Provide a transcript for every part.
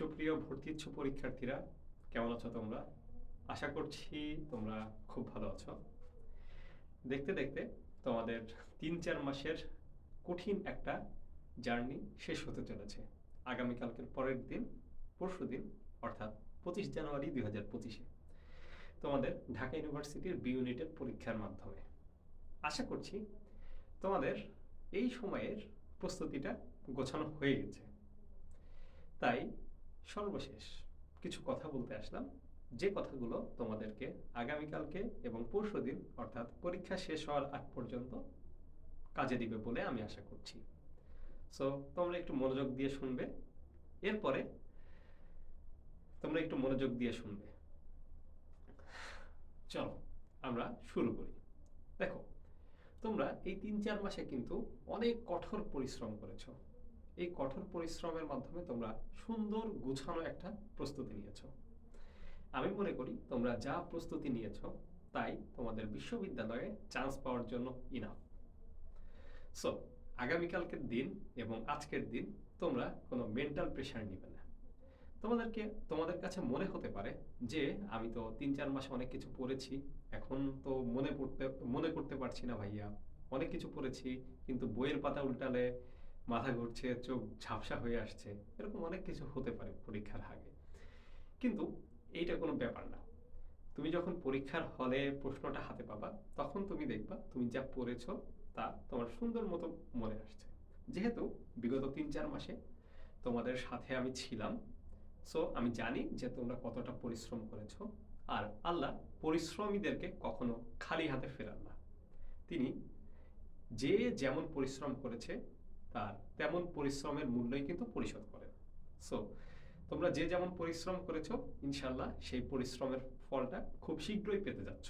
সুপ্রিয় ভর্তি ইচ্ছু পরীক্ষার্থীরা, কেমন আছো তোমরা? আশা করছি তোমরা খুব ভালো আছো। দেখতে দেখতে তোমাদের তিন চার মাসের কঠিন একটা জার্নি শেষ হতে চলেছে। আগামীকালকের পরের দিন, পরশু দিন, অর্থাৎ পঁচিশ জানুয়ারি দুই হাজার পঁচিশে, তোমাদের ঢাকা ইউনিভার্সিটির বি ইউনিটের পরীক্ষার মাধ্যমে। আশা করছি তোমাদের এই সময়ের প্রস্তুতিটা গোছানো হয়ে গেছে। তাই সর্বশেষ কিছু কথা বলতে আসলাম। যে কথাগুলো তোমাদেরকে আগামীকালকে এবং পরশুদিন অর্থাৎ পরীক্ষা শেষ হওয়ার আগ পর্যন্ত কাজে দিবে বলে আমি আশা করছি। সো তোমরা একটু মনোযোগ দিয়ে শুনবে। এরপরে তোমরা একটু মনোযোগ দিয়ে শুনবে। চলো, আমরা শুরু করি। দেখো, তোমরা এই তিন চার মাসে কিন্তু অনেক কঠোর পরিশ্রম করেছ। এই কঠোর পরিশ্রমের মাধ্যমে তোমরা সুন্দর গুছানো একটা প্রস্তুতি নিয়েছো। আমি মনে করি তোমরা যা প্রস্তুতি নিয়েছো, তাই তোমাদের বিশ্ববিদ্যালয়ে চান্স পাওয়ার জন্য ইনাফ সো আগামীকালকের দিন এবং আজকের দিন তোমরা কোনো মেন্টাল প্রেশার নিবে না। তোমাদেরকে, তোমাদের কাছে মনে হতে পারে যে, আমি তো তিন চার মাসে অনেক কিছু পড়েছি, এখন তো মনে পড়তে, মনে করতে পারছি না ভাইয়া। অনেক কিছু পড়েছি, কিন্তু বইয়ের পাতা উল্টালে মাথা ঘুরছে, চোখ ঝাপসা হয়ে আসছে, এরকম অনেক কিছু হতে পারে পরীক্ষার আগে। কিন্তু এইটা কোনো ব্যাপার না। তুমি যখন পরীক্ষার হলে প্রশ্নটা হাতে পাবা, তখন তুমি দেখবা তুমি যা পড়েছ তা তোমার সুন্দর মতো মনে আসছে। যেহেতু বিগত তিন চার মাসে তোমাদের সাথে আমি ছিলাম, সো আমি জানি যে তোমরা কতটা পরিশ্রম করেছ, আর আল্লাহ পরিশ্রমীদেরকে কখনো খালি হাতে ফেরান না। তিনি যে যেমন পরিশ্রম করেছে তেমন পরিশ্রমের মূল্যই কিন্তু পরিশোধ করেন সো তোমরা যে যেমন পরিশ্রম করেছ ইনশাল্লাহ সেই পরিশ্রমের ফলটা খুব শীঘ্রই পেতে যাচ্ছ।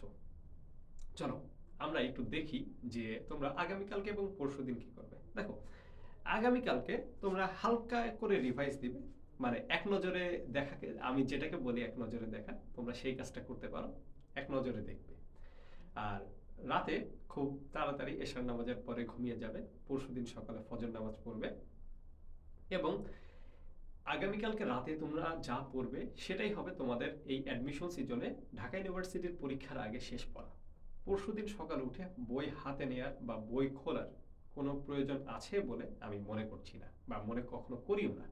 চলো, আমরা একটু দেখি যে তোমরা আগামীকালকে এবং পরশু দিন কি করবে। দেখো, আগামীকালকে তোমরা হালকা করে রিভাইজ দিবে। মানে এক নজরে দেখাকে, আমি যেটাকে বলি এক নজরে দেখা, তোমরা সেই কাজটা করতে পারো, এক নজরে দেখবে। আর রাতে খুব তাড়াতাড়ি এশার নামাজের পরে ঘুমিয়ে যাবে। পরশুদিন সকালে ফজর নামাজ পড়বে। এবং আগামীকালকে রাতে তোমরা যা পড়বে সেটাই হবে তোমাদের এই অ্যাডমিশন সিজনে ঢাকা ইউনিভার্সিটির পরীক্ষার আগে শেষ পড়া। পরশুদিন সকালে উঠে বই হাতে নেয়ার বা বই খোলার কোনো প্রয়োজন আছে বলে আমি মনে করছি না বা মনে কখনো করিও না।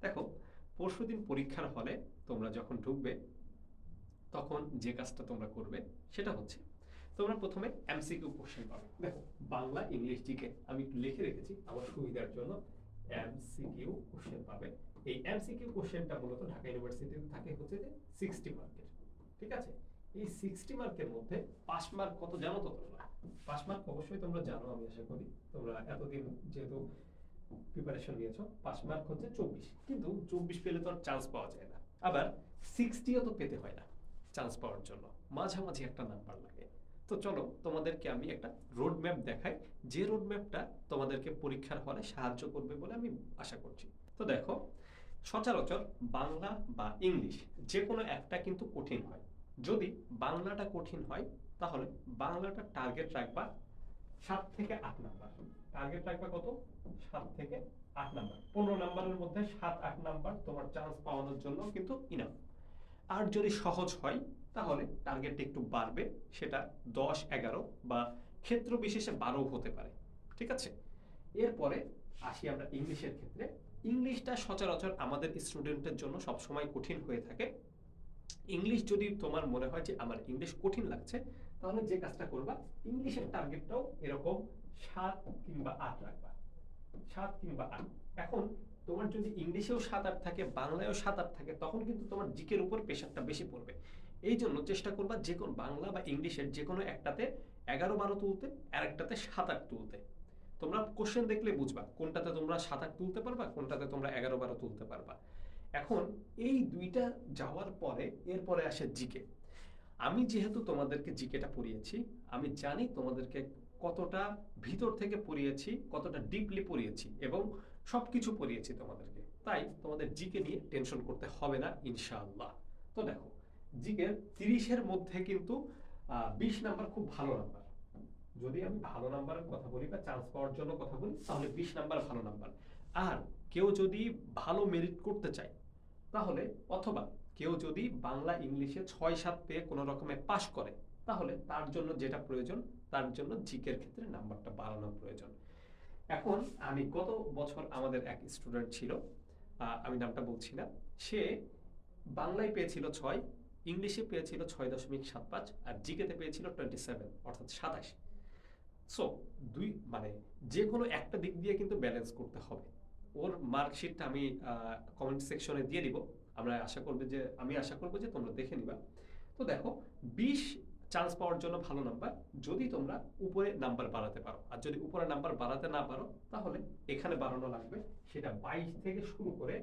দেখো, পরশুদিন পরীক্ষার হলে তোমরা যখন ঢুকবে, তখন যে কাজটা তোমরা করবে সেটা হচ্ছে তোমরা প্রথমে এমসিকিউ কোশ্চেন পাবে। দেখো, বাংলা, ইংলিশ জিকে আমি একটু লিখে রেখেছি আমার সুবিধার জন্য এমসিকিউ কোশ্চেন পাবে। এই এমসিকিউ কোশ্চেনটা মূলত ঢাকা ইউনিভার্সিটিতে থাকে হচ্ছে যে সিক্সটি মার্কের ঠিক আছে? এই সিক্সটি মার্কের মধ্যে পাস মার্ক কত জানো তো তোমরা? পাস মার্ক অবশ্যই তোমরা জানো, আমি আশা করি। তোমরা এতদিন যেহেতু প্রিপারেশন নিয়েছো পাস মার্ক হচ্ছে চব্বিশ। কিন্তু চব্বিশ পেলে তো আর চান্স পাওয়া যায় না। আবার সিক্সটিও তো পেতে হয় না চান্স পাওয়ার জন্য। মাঝামাঝি একটা নাম্বার লাগে। তো চলো তোমাদেরকে আমি একটা রোড ম্যাপ দেখাই। যে রোড ম্যাপটা তোমাদেরকে পরীক্ষার হলে সাহায্য করবে বলে আমি আশা করছি। তো দেখো, সচরাচর বাংলা বা ইংলিশ যে কোনো একটা কিন্তু কঠিন হয়। যদি বাংলাটা কঠিন হয়, তাহলে বাংলাটা টার্গেট রাখবা সাত থেকে আট নাম্বার। টার্গেট রাখবা কত? সাত থেকে আট নাম্বার। পনেরো নাম্বারের মধ্যে সাত, আট নাম্বার তোমার চান্স পাওয়ানোর জন্য কিন্তু ইনাফ আর যদি সহজ হয় তাহলে টার্গেটটা একটু বাড়বে, সেটা দশ, এগারো বা ক্ষেত্র বিশেষে বারো হতে পারে, ঠিক আছে? এরপরে আসি আমরা ইংলিশের ক্ষেত্রে। ইংলিশটা সচরাচর আমাদের স্টুডেন্টের জন্য সবসময় কঠিন হয়ে থাকে। ইংলিশ যদি তোমার মনে হয় যে আমার ইংলিশ কঠিন লাগছে, তাহলে যে কাজটা করবা, ইংলিশের টার্গেটটাও এরকম সাত কিংবা আট রাখবা। সাত কিংবা আট। এখন তোমার যদি ইংলিশেও সাত আট থাকে, বাংলায়ও সাত আট থাকে, তখন কিন্তু তোমার জিকের উপর প্রেশারটা বেশি পড়বে। এই জন্য চেষ্টা করবা যে কোনো বাংলা বা ইংলিশের যে কোনো একটাতে এগারো বারো তুলতে আর একটাতে সাত আট তুলতে। তোমরা কোশ্চেন দেখলে বুঝবা কোনটাতে তোমরা সাত আট তুলতে পারবা, কোনটাতে তোমরা এগারো বারো তুলতে পারবা। এখন এই দুইটা যাওয়ার পরে, এরপরে আসে জিকে। আমি যেহেতু তোমাদেরকে জিকেটা পড়িয়েছি, আমি জানি তোমাদেরকে কতটা ভিতর থেকে পড়িয়েছি, কতটা ডিপলি পড়িয়েছি এবং সব কিছু পড়িয়েছি তোমাদেরকে। তাই তোমাদের জিকে নিয়ে টেনশন করতে হবে না, ইনশাআল্লাহ। তো দেখো জিকের তিরিশের মধ্যে কিন্তু বিশ নাম্বার খুব ভালো নাম্বার। যদি আমি ভালো নাম্বারের কথা বলি বা চান্স পাওয়ার জন্য কথা বলি, তাহলে বিশ নাম্বার ভালো নাম্বার। আর কেউ যদি ভালো মেরিট করতে চায়, তাহলে অথবা কেউ যদি বাংলা ইংলিশে ছয় সাত পেয়ে কোনো রকমে পাশ করে, তাহলে তার জন্য যেটা প্রয়োজন, তার জন্য জিকের ক্ষেত্রে নাম্বারটা বাড়ানো প্রয়োজন। এখন আমি গত বছর আমাদের এক স্টুডেন্ট ছিল আমি নামটা বলছি না, সে বাংলায় পেয়েছিল ছয় ইংলিশে পেয়েছিল ছয় দশমিক সাত পাঁচ আর জিকেতে পেয়েছিল টোয়েন্টি সেভেন অর্থাৎ সাতাশ। সো দুই মানে যে কোনো একটা দিক দিয়ে কিন্তু ব্যালেন্স করতে হবে। ওর মার্কশিটটা আমি কমেন্ট সেকশনে দিয়ে দিব। আমরা আশা করব যে, আমি আশা করব যে তোমরা দেখে নিবা। তো দেখো, বিশ চান্স পাওয়ার জন্য ভালো নাম্বার যদি তোমরা উপরে নাম্বার বাড়াতে পারো। আর যদি উপরে নাম্বার বাড়াতে না পারো, তাহলে এখানে বাড়ানো লাগবে সেটা বাইশ থেকে শুরু করে,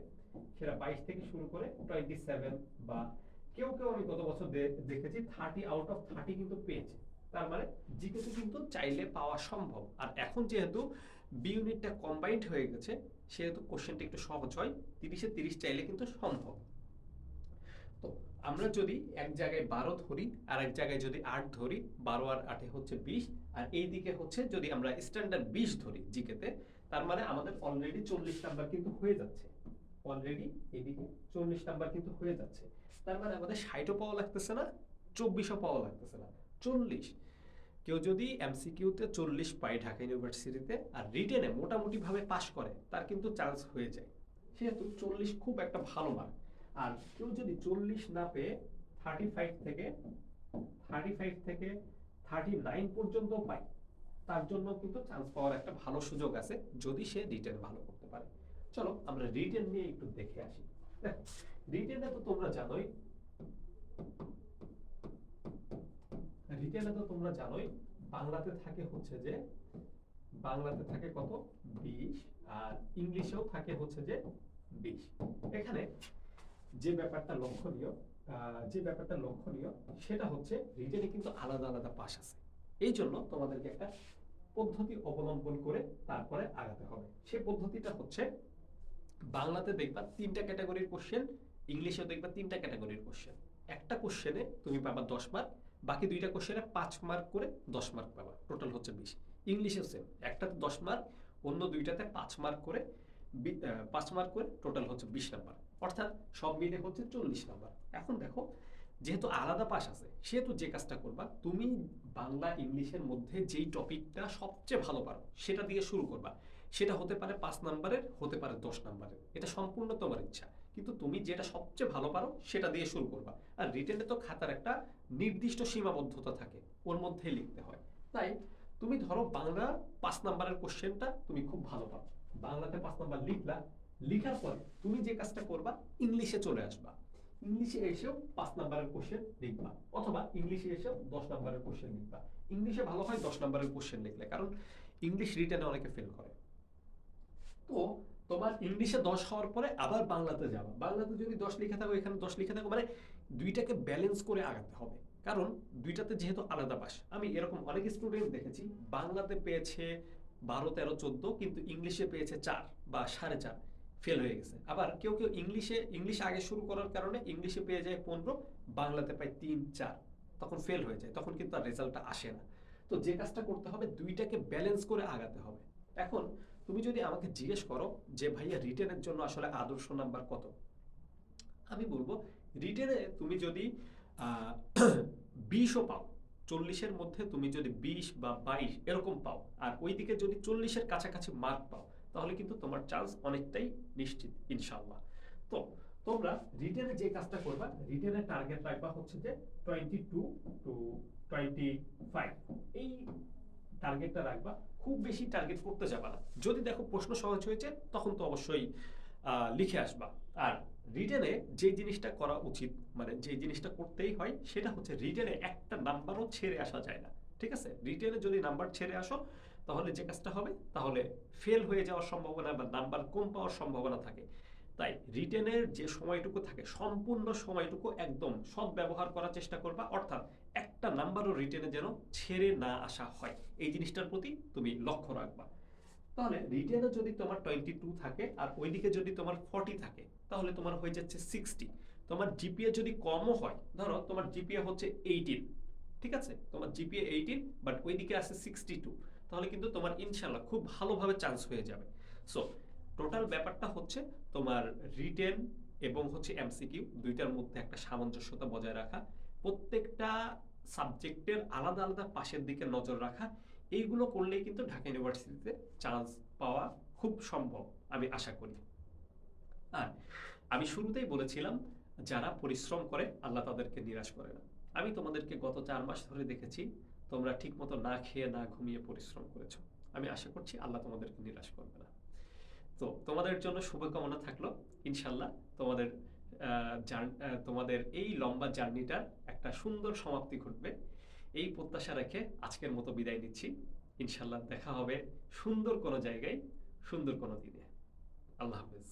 সেটা বাইশ থেকে শুরু করে টোয়েন্টি সেভেন বা কেউ কেউ আমি গত বছর দেখেছি থার্টি আউট অফ থার্টি কিন্তু পেয়েছে। তার মানে জিকেতে কিন্তু চাইলে পাওয়া সম্ভব। আর এখন যেহেতু বি ইউনিটটা কম্বাইন্ড হয়ে গেছে, সেহেতু কোশ্চেনটা একটু সহজ হয়, তিরিশে তিরিশ চাইলে কিন্তু সম্ভব। তো আমরা যদি এক জায়গায় বারো ধরি, আর এক জায়গায় যদি আট ধরি, বারো আর আটে হচ্ছে বিশ, আর এই দিকে হচ্ছে যদি আমরা স্ট্যান্ডার্ড বিশ ধরি জিকেতে, তার মানে আমাদের অলরেডি চল্লিশ নাম্বার কিন্তু হয়ে যাচ্ছে। অলরেডি এদিকে চল্লিশ নাম্বার কিন্তু হয়ে যাচ্ছে। তার মানে আমাদের ষাটও পাওয়া লাগতেছে না, চব্বিশও পাওয়া লাগতেছে না। চল্লিশ। কেউ যদি এমসিকিউতে চল্লিশ পায় ঢাকা ইউনিভার্সিটিতে আর রিটেনে মোটামুটি ভাবে পাশ করে, তার কিন্তু চান্স হয়ে যায়। সেহেতু চল্লিশ খুব একটা ভালো মার্ক আর কেউ যদি চল্লিশ না পেয়ে থার্টি ফাইভ থেকে থার্টি ফাইভ থেকে থার্টি নাইন পর্যন্ত পায়, তার জন্য কিন্তু চান্স পাওয়ার একটা ভালো সুযোগ আছে, যদি সে রিটেন ভালো করতে পারে। চলো আমরা রিটেন নিয়ে একটু দেখে আসি। রিটেনে তো তোমরা জানোই। রিটেনে তো তোমরা জানোই, বাংলাতে থাকে হচ্ছে যে, বাংলাতে থাকে কত? বিশ, আর ইংলিশেও থাকে হচ্ছে যে, বিশ। এখানে যে ব্যাপারটা লক্ষণীয় যে ব্যাপারটা লক্ষণীয়, সেটা হচ্ছে রিটেনে কিন্তু আলাদা আলাদা পাশ আছে। এই জন্য তোমাদেরকে একটা পদ্ধতি অবলম্বন করে তারপরে আগাতে হবে। সেই পদ্ধতিটা হচ্ছে, বাংলাতে দেখবা তিনটা ক্যাটাগরির কোশ্চেন ইংলিশেও দেখবা তিনটা ক্যাটাগরির কোশ্চেন একটা কোশ্চেনে তুমি পাবা দশ মার্ক বাকি দুইটা কোশ্চেনে পাঁচ মার্ক করে দশ মার্ক পাবা। টোটাল হচ্ছে বিশ। ইংলিশেও সেম একটাতে দশ মার্ক অন্য দুইটাতে পাঁচ মার্ক করে পাঁচ মার্ক করে টোটাল হচ্ছে বিশ নাম্বার অর্থাৎ সব মিলে হচ্ছে চল্লিশ নাম্বার এখন দেখো, যেহেতু আলাদা পাশ আছে, সেহেতু যে কাজটা করবা, তুমি বাংলা, ইংলিশের মধ্যে যেই টপিকটা সবচেয়ে ভালো পারো, সেটা দিয়ে শুরু করবা। সেটা হতে পারে পাঁচ নাম্বারের হতে পারে দশ নাম্বারের এটা সম্পূর্ণ তোমার ইচ্ছা। কিন্তু তুমি যেটা সবচেয়ে ভালো পারো সেটা দিয়ে শুরু করবা। আর রিটেনে তো খাতার একটা নির্দিষ্ট সীমাবদ্ধতা থাকে, ওর মধ্যেই লিখতে হয়। তাই তুমি ধরো বাংলা পাঁচ নাম্বারের কোশ্চেনটা তুমি খুব ভালো পারো বাংলাতে পাঁচ নাম্বার লিখলা, লিখার পরে তুমি যে কাজটা করবা ইংলিশে চলে আসবা। ইংলিশে এসেও পাঁচ নাম্বারের কোশ্চেন লিখবা, অথবা ইংলিশে এসেও দশ নাম্বারের কোশ্চেন লিখবা। ইংলিশে ভালো হয় দশ নাম্বারের কোশ্চেন লিখলে, কারণ ইংলিশ রিটেনে অনেকে ফেল করে। তো তোমার ইংলিশে দশ হওয়ার পরে আবার বাংলাতে যাবা। বাংলাতে যদি দশ লিখে থাকো, এখানে দশ লিখে থাকো মানে দুইটাকে ব্যালেন্স করে আগাতে হবে। কারণ দুইটাতে যেহেতু আলাদা পাস আমি এরকম অনেক স্টুডেন্ট দেখেছি, বাংলাতে পেয়েছে বারো, তেরো, চোদ্দ, কিন্তু ইংলিশে পেয়েছে চার বা সাড়ে চার। ফেল হয়ে গেছে। আবার কেউ কেউ ইংলিশে ইংলিশ আগে শুরু করার কারণে ইংলিশে পেয়ে যায় পনেরো, বাংলাতে পায় তিন, চার। তখন ফেল হয়ে যায়, তখন কিন্তু আর রেজাল্টটা আসে না। তো যে কাজটা করতে হবে, দুইটাকে ব্যালেন্স করে আগাতে হবে। এখন তুমি যদি আমাকে জিজ্ঞেস করো যে ভাইয়া রিটেনের জন্য আসলে আদর্শ নাম্বার কত? আমি বলব রিটেনে তুমি যদি বিশও পাও, চল্লিশের মধ্যে তুমি যদি বিশ বা বাইশ এরকম পাও, আর ওইদিকে যদি চল্লিশের কাছাকাছি মার্ক পাও, তাহলে কিন্তু তোমার চান্স অনেকটাই নিশ্চিত ইনশাল্লাহ তো তোমরা রিটেনে যে কাজটা করবা রিটেনের টার্গেট রাখবা হচ্ছে যে twenty two to twenty five এই টার্গেটটা রাখবা, খুব বেশি টার্গেট করতে যাবা না। যদি দেখো প্রশ্ন সহজ হয়েছে, তখন তো অবশ্যই লিখে আসবা। আর রিটেনে যে জিনিসটা করা উচিত মানে যে জিনিসটা করতেই হয়, সেটা হচ্ছে রিটেনে একটা নাম্বারও ছেড়ে আসা যায় না। ঠিক আছে? রিটেনে যদি নাম্বার ছেড়ে আসো, তাহলে যে কাজটা হবে, তাহলে ফেল হয়ে যাওয়ার সম্ভাবনা বা নাম্বার কম পাওয়ার সম্ভাবনা থাকে। তাই রিটেনের যে সময়টুকু থাকে, সম্পূর্ণ সময়টুকু একদম সৎ ব্যবহার করার চেষ্টা করবা, অর্থাৎ একটা নাম্বারও রিটেনে যেন ছেড়ে না আসা হয়। এই জিনিসটার প্রতি তুমি লক্ষ্য রাখবা। তাহলে রিটেনে যদি তোমার টোয়েন্টি টু থাকে আর ওইদিকে যদি তোমার ফর্টি থাকে, তাহলে তোমার হয়ে যাচ্ছে সিক্সটি তোমার জিপিএ যদি কমও হয়, ধরো তোমার জিপিএ হচ্ছে এইটিন ঠিক আছে? তোমার জিপিএ এইটিন বাট ওইদিকে আছে সিক্সটি টু তাহলে কিন্তু তোমার ইনশাল্লাহ খুব ভালোভাবে চান্স হয়ে যাবে। সো টোটাল ব্যাপারটা হচ্ছে তোমার রিটেন এবং হচ্ছে এমসিকিউ দুইটার মধ্যে একটা সামঞ্জস্যতা বজায় রাখা। প্রত্যেকটা সাবজেক্টের আলাদা আলাদা পাশের দিকে নজর রাখা, এইগুলো করলেই কিন্তু ঢাকা ইউনিভার্সিটিতে চান্স পাওয়া খুব সম্ভব, আমি আশা করি। আর আমি শুরুতেই বলেছিলাম, যারা পরিশ্রম করে, আল্লাহ তাদেরকে নিরাশ করে না। আমি তোমাদেরকে গত চার মাস ধরে দেখেছি, তোমরা ঠিকমতো না খেয়ে, না ঘুমিয়ে পরিশ্রম করেছ। আমি আশা করছি, আল্লাহ তোমাদেরকে নিরাশ করবে না। তো তোমাদের জন্য শুভকামনা থাকল ইনশাল্লাহ তোমাদের তোমাদের এই লম্বা জার্নিটার একটা সুন্দর সমাপ্তি ঘটবে। এই প্রত্যাশা রেখে আজকের মতো বিদায় নিচ্ছি। ইনশাল্লাহ দেখা হবে সুন্দর কোনো জায়গায়, সুন্দর কোনো দিনে। আল্লাহ হাফেজ।